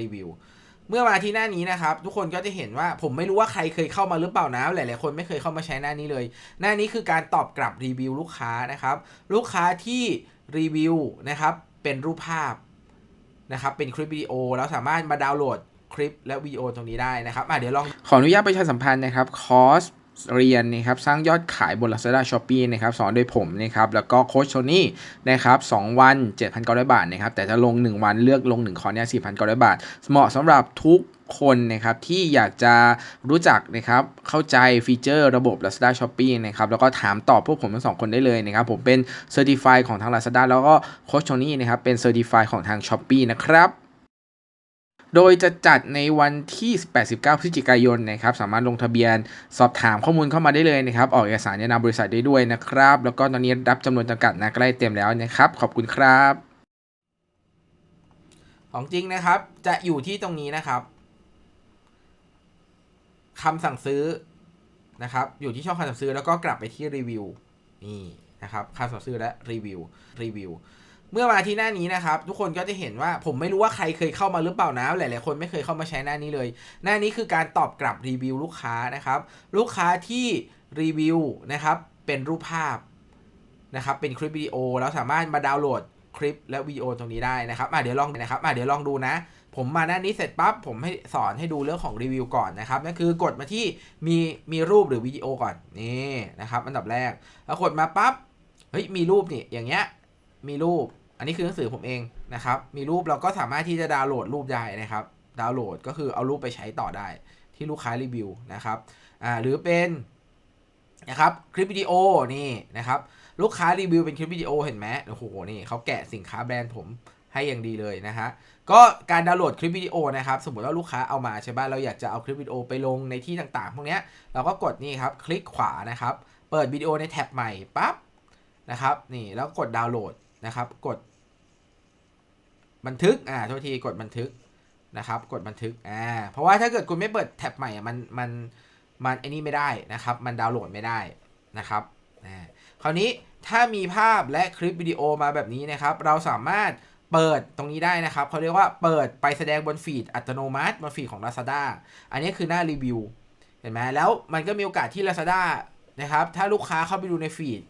รีวิวเมื่อมาที่หน้านี้นะครับ ทุกคนก็จะเห็นว่าผมไม่รู้ว่าใครเคยเข้ามาหรือเปล่านะหลายๆคนไม่เคยเข้ามาใช้หน้านี้เลย หน้านี้คือการตอบกลับรีวิวลูกค้านะครับ ลูกค้าที่รีวิวนะครับเป็นรูปภาพนะครับเป็นคลิปวิดีโอแล้วสามารถมาดาวน์โหลดคลิปและวิดีโอตรงนี้ได้นะครับอะเดี๋ยวลองขออนุญาตประชาสัมพันธ์นะครับคอร์ส เรียนนะครับสร้างยอดขายบน Lazada Shopee นะครับสอนโดยผมนะครับแล้วก็โค้ชโทนี่นะครับ2วัน 7,900 บาทนะครับแต่จะลง 1 วันเลือกลง 1 คอร์สเนี่ย4,900 บาท เหมาะสำหรับทุกคนนะครับที่อยากจะรู้จักนะครับเข้าใจฟีเจอร์ระบบ Lazada Shopee นะครับแล้วก็ถามตอบพวกผมทั้งสองคนได้เลยนะครับผมเป็น Certified ของทาง Lazada แล้วก็โค้ชโทนี่นะครับเป็น Certified ของทาง Shopee นะครับ โดยจะจัดในวันที่ 18-19 พฤศจิกายนนะครับ สามารถลงทะเบียนสอบถามข้อมูลเข้ามาได้เลยนะครับ ออกเอกสารแนะนำบริษัทได้ด้วยนะครับ แล้วก็ตอนนี้รับจำนวนจำกัดนะใกล้เต็มแล้วนะครับ ขอบคุณครับ ของจริงนะครับ จะอยู่ที่ตรงนี้นะครับคำสั่งซื้อนะครับ อยู่ที่ช่องคำสั่งซื้อแล้วก็กลับไปที่รีวิวนี่นะครับคำสั่งซื้อและรีวิวรีวิว เมื่อมาที่หน้านี้นะครับ ทุกคนก็จะเห็นว่าผมไม่รู้ว่าใครเคยเข้ามาหรือเปล่านะหลายๆคนไม่เคยเข้ามาใช้หน้านี้เลย หน้านี้คือการตอบกลับรีวิวลูกค้านะครับ ลูกค้าที่รีวิวนะครับเป็นรูปภาพนะครับเป็นคลิปวิดีโอแล้วสามารถมาดาวน์โหลดคลิปและวิดีโอตรงนี้ได้นะครับอะเดี๋ยวลองนะครับอะเดี๋ยวลองดูนะ ผมมาหน้านี้เสร็จปั๊บผมให้สอนให้ดูเรื่องของรีวิวก่อนนะครับนั่นคือกดมาที่มีมีรูปหรือวิดีโอก่อนนี่นะครับอันดับแรกแล้วกดมาปั๊บเฮ้ยมีรูปนี่อย่างเงี้ยมีรูป อันนี้คือหนังสือผมเองนะครับ มีรูปเราก็สามารถที่จะดาวน์โหลดรูปได้นะครับ ดาวน์โหลดก็คือเอารูปไปใช้ต่อได้ที่ลูกค้ารีวิวนะครับ อ่า หรือเป็นนะครับคลิปวิดีโอนี่นะครับ ลูกค้ารีวิวเป็นคลิปวิดีโอเห็นไหมโอ้โห นี่เขาแกะสินค้าแบรนด์ผมให้อย่างดีเลยนะฮะ ก็การดาวน์โหลดคลิปวิดีโอนะครับ สมมติว่าลูกค้าเอามาใช่ป่ะ เราอยากจะเอาคลิปวิดีโอไปลงในที่ต่างๆ พวกเนี้ยเราก็กดนี่ครับ คลิกขวานะครับ เปิดวิดีโอในแท็บใหม่ปั๊บนะครับ นี่แล้วกดดาวน์โหลดนะครับ กด บันทึกอ่าโทษทีกดบันทึกนะครับ กดบันทึกอ่าเพราะว่าถ้าเกิดคุณไม่เปิดแท็บใหม่มันมันมันไอ้นี่ไม่ได้นะครับ มันดาวน์โหลดไม่ได้นะครับอ่าคราวนี้ถ้ามีภาพและคลิปวิดีโอมาแบบนี้นะครับ เราสามารถเปิดตรงนี้ได้นะครับเขาเรียกว่าเปิดไปแสดงบนฟีดอัตโนมัติบนฟีดของ Lazada อันนี้คือหน้ารีวิวเห็นไหมแล้วมันก็มีโอกาสที่ Lazada นะครับ ถ้าลูกค้าเข้าไปดูในฟีด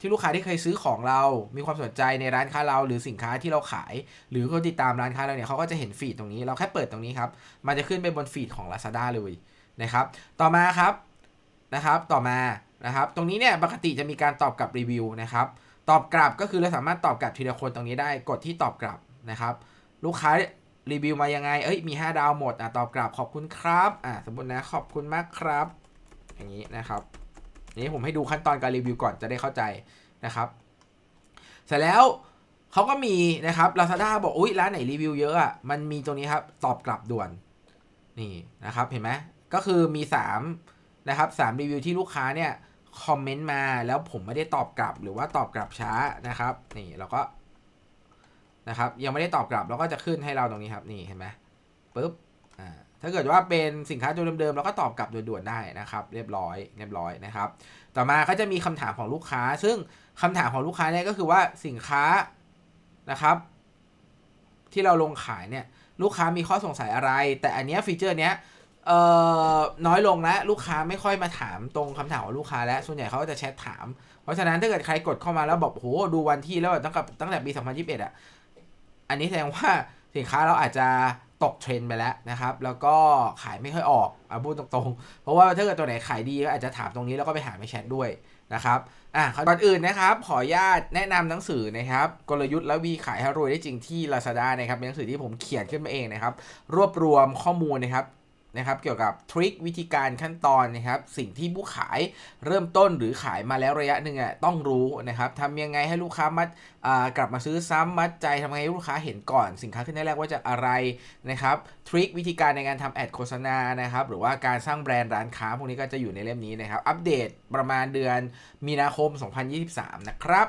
ที่ลูกค้าที่เคยซื้อของเรา มีความสนใจในร้านค้าเรา หรือสินค้าที่เราขาย หรือคนติดตามร้านค้าเราเนี่ยเขาก็จะเห็นฟีดตรงนี้ เราแค่เปิดตรงนี้ครับ มันจะขึ้นไปบนฟีดของ Lazada เลยนะครับ ต่อมาครับนะครับ ต่อมานะครับ ตรงนี้เนี่ยปกติจะมีการตอบกลับรีวิวนะครับ ตอบกลับก็คือเราสามารถตอบกลับทีละคนตรงนี้ได้ กดที่ตอบกลับนะครับ ลูกค้ารีวิวมายังไง เอ้ย มี 5 ดาวหมด อะ ตอบกลับขอบคุณครับ อะ สมมตินะ ขอบคุณมากครับ อย่างนี้นะครับ นี่ผมให้ดูขั้นตอนการรีวิวก่อนจะได้เข้าใจนะครับ เสร็จแล้วเขาก็มีนะครับ Lazada บอกอุ้ยร้านไหนรีวิวเยอะอะมันมีตรงนี้ครับตอบกลับด่วนนี่นะครับเห็นไหมก็คือมี3นะครับ3รีวิวที่ลูกค้าเนี่ยคอมเมนต์มาแล้วผมไม่ได้ตอบกลับหรือว่าตอบกลับช้านะครับ นี่เราก็นะครับยังไม่ได้ตอบกลับเราก็จะขึ้นให้เราตรงนี้ครับนี่เห็นไหมปุ๊บอ่า ถ้าเกิดว่าเป็นสินค้าตัวเดิมๆเราก็ตอบกลับด่วนๆได้นะครับ เรียบร้อยเรียบร้อยนะครับ ต่อมาก็จะมีคำถามของลูกค้า ซึ่งคำถามของลูกค้าเนี่ยก็คือว่าสินค้านะครับ ที่เราลงขายเนี่ยลูกค้ามีข้อสงสัยอะไร แต่อันเนี้ยฟีเจอร์เนี้ยเอ่อน้อยลงแล้วลูกค้าไม่ค่อยมาถามตรงคำถามของลูกค้าแล้วส่วนใหญ่เขาก็จะแชทถาม เพราะฉะนั้นถ้าเกิดใครกดเข้ามาแล้วบอกโหดูวันที่แล้วตั้งแต่ตั้งแต่ปี 2021 อะ อันนี้แสดงว่าสินค้าเราอาจจะ ตกเทรนด์ไปแล้วนะครับ แล้วก็ขายไม่ค่อยออกเอาพูดตรงๆ เพราะว่าถ้าเกิดตัวไหนขายดีก็อาจจะถามตรงนี้แล้วก็ไปหาในแชทด้วยนะครับอะก่อนอื่นนะครับ ขออนุญาตแนะนำหนังสือนะครับ กลยุทธ์และวีขายให้รวยได้จริงที่ Lazada นะครับเป็นหนังสือที่ผมเขียนขึ้นมาเองนะครับ รวบรวมข้อมูลนะครับ นะครับเกี่ยวกับทริควิธีการขั้นตอนนะครับสิ่งที่ผู้ขายเริ่มต้นหรือขายมาแล้วระยะหนึ่งอะต้องรู้นะครับทำยังไงให้ลูกค้ามัดอ่ากลับมาซื้อซ้ำมัดใจทำไงให้ลูกค้าเห็นก่อน สินค้าขึ้นแรกว่าจะอะไรนะครับทริควิธีการในการทำแอดโฆษณานะครับหรือว่าการสร้างแบรนด์ร้านค้าพวกนี้ก็จะอยู่ในเล่มนี้นะครับอัปเดตประมาณเดือนมีนาคม 2023 นะครับ